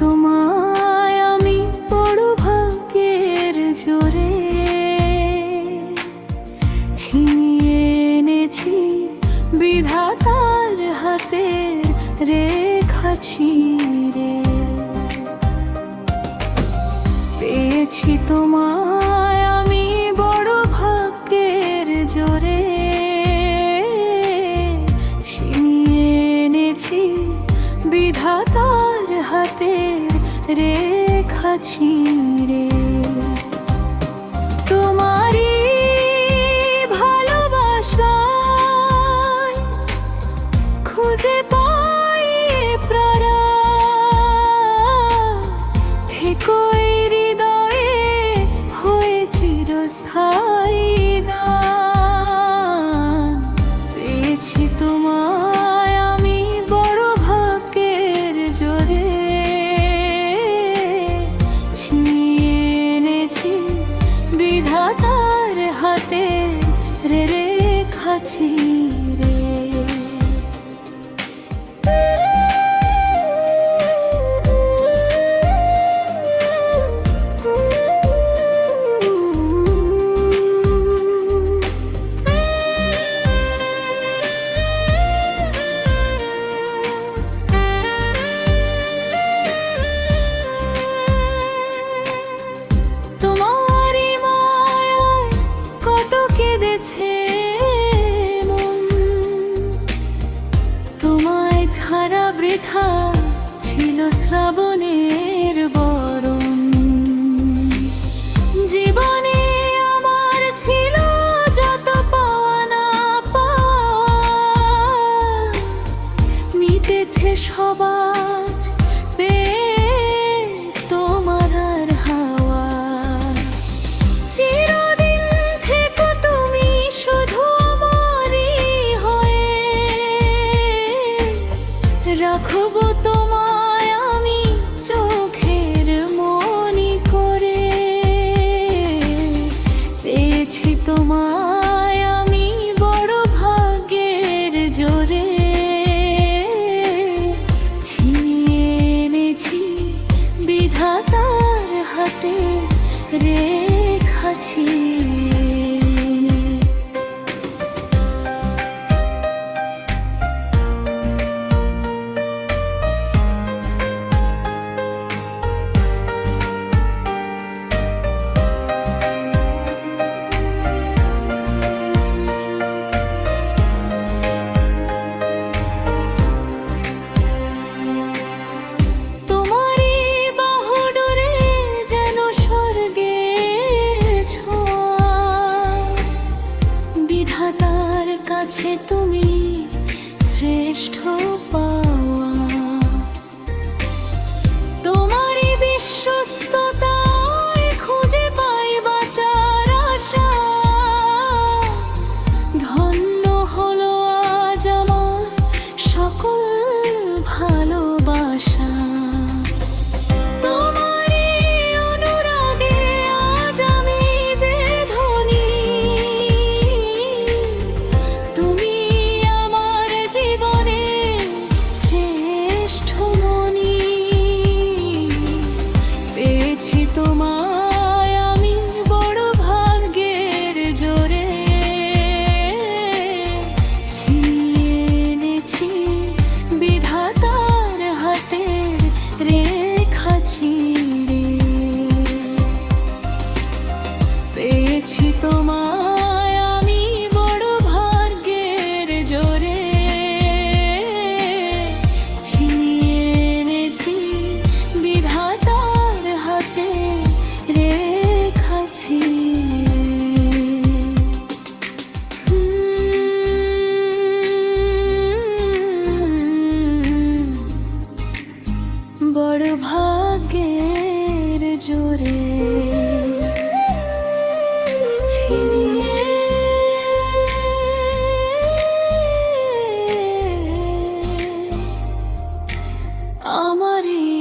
তোমায় আমি জোরে এনেছি বিধাতার হাতে রেখা ছিঁড়ে পেয়েছি তোমার রেখা ছিঁড়ে। তোমারই ভালোবাসা খুঁজে পাই প্রারা হৃদয়ে হয়ে চিরস্থায়। 记得 শ্রাবণের বরণ। জীবনে আমার ছিল যত পাওয়ানা পা মিতেছে সবার 情。দিয়েছে তুমি শ্রেষ্ঠ পা পেয়েছি তোমার Amarillo.